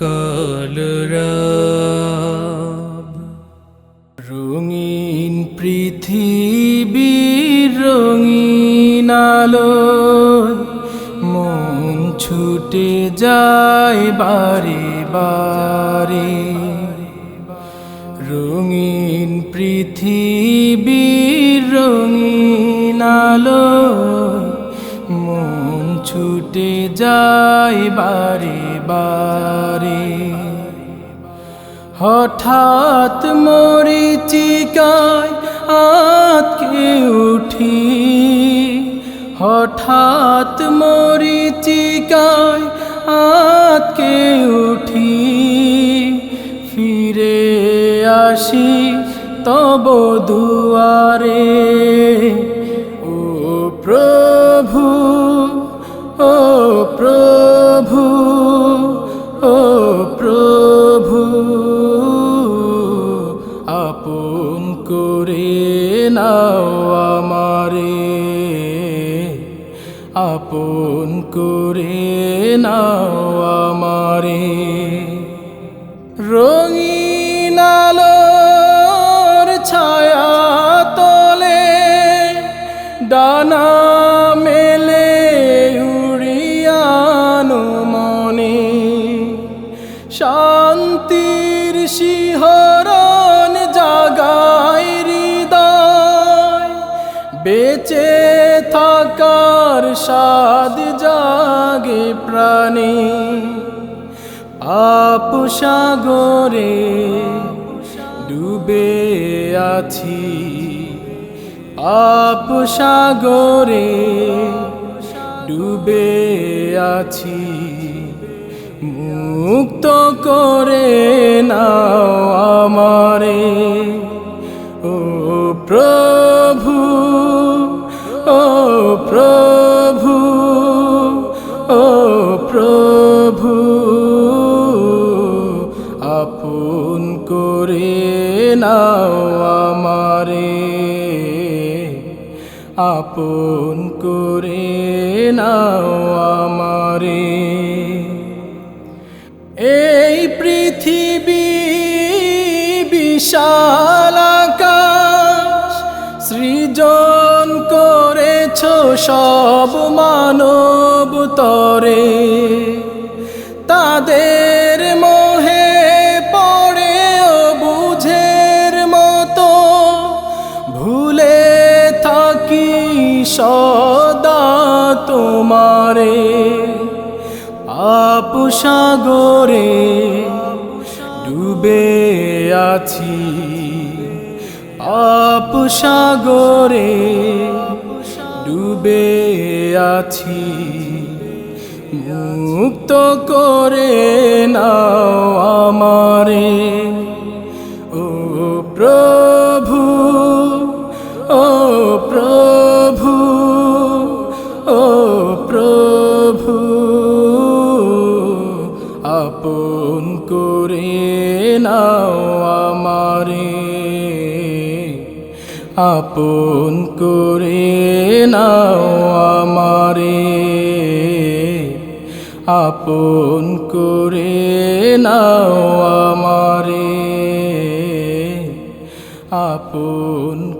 কলরব রঙিন পৃথিবীর রঙিন আলোয় মন ছুটে যায় বারে বারে। রঙিন পৃথিবীর রঙিন মন ছুটে যায় বারে বারে। হঠাৎ মরিচিকায় আতকে উঠি। হঠাৎ মরিচিকায় আতকে উঠি। ফিরে আসি তব দুয়ারে। আমারে আপন করে নাও আমারে। রঙিন আলোর ছায়া তলে ডানা মেলে উড়িয়ানো মনে। শান্তির শিহরণ বেঁচে থাকার স্বাদ জাগে প্রাণী। পাপ সাগরে ডুবে আছি। সাগরে ডুবে আছি। মুক্ত করে নাও করে নাও আমারে। আপন করে নাও আমারে। এই পৃথিবী বিশাল সৃজন করেছ সব মানব তরে। সদা তোমারে পাপ সাগরে ডুবে আছি। পাপ সাগরে ডুবে আছি। মুক্ত করে নাও আমারে। আপন করে নাও আমারে। আপন করে নাও আমারে। আপন করে নাও আমারে। আপন